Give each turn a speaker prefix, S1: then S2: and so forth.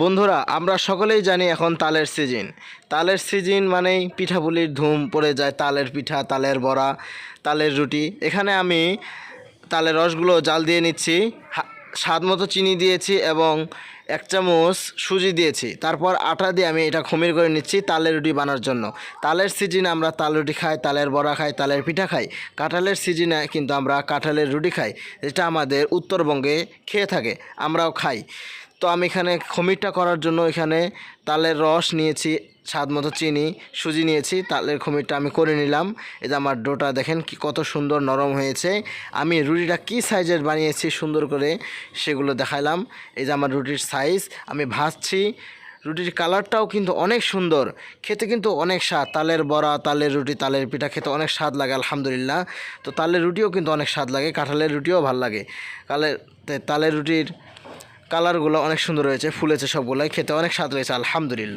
S1: বন্ধুরা, আমরা সকলেই জানি এখন তালের সিজন। তালের সিজন মানেই পিঠাপুলির ধুম পড়ে যায়, তালের পিঠা, তালের বড়া, তালের রুটি। এখানে আমি তালের রসগুলো জাল দিয়ে নিচ্ছি স্বাদ মতো চিনি দিয়েছি এবং এক চামচ সুজি দিয়েছি। তারপর আটা দিয়ে আমি এটা খমির করে নিচ্ছি তালের রুটি বানার জন্য। তালের সিজনে আমরা তাল রুটি খাই, তালের বড়া খাই, তালের পিঠা খাই। কাঁঠালের সিজনে কিন্তু আমরা কাঁঠালের রুটি খাই, যেটা আমাদের উত্তরবঙ্গে খেয়ে থাকে, আমরাও খাই। তো আমি এখানে খমিরটা করার জন্য এখানে তালের রস নিয়েছি, স্বাদ মতো চিনি, সুজি নিয়েছি, তালের খমিরটা আমি করে নিলাম। এই যে আমার ডোটা দেখেন কি কত সুন্দর নরম হয়েছে। আমি রুটিটা কি সাইজের বানিয়েছি সুন্দর করে সেগুলো দেখাইলাম। এই যে আমার রুটির সাইজ, আমি ভাজছি। রুটির কালারটাও কিন্তু অনেক সুন্দর, খেতে কিন্তু অনেক স্বাদ। তালের বড়া, তালের রুটি, তালের পিঠা খেতে অনেক স্বাদ লাগে, আলহামদুলিল্লাহ। তো তালের রুটিও কিন্তু অনেক স্বাদ লাগে, কাঁঠালের রুটিও ভালো লাগে। কালের তালের রুটির কালারগুলো অনেক সুন্দর হয়েছে ফুলেছে সবগুলোই খেতে অনেক স্বাদ রয়েছে আলহামদুলিল্লাহ।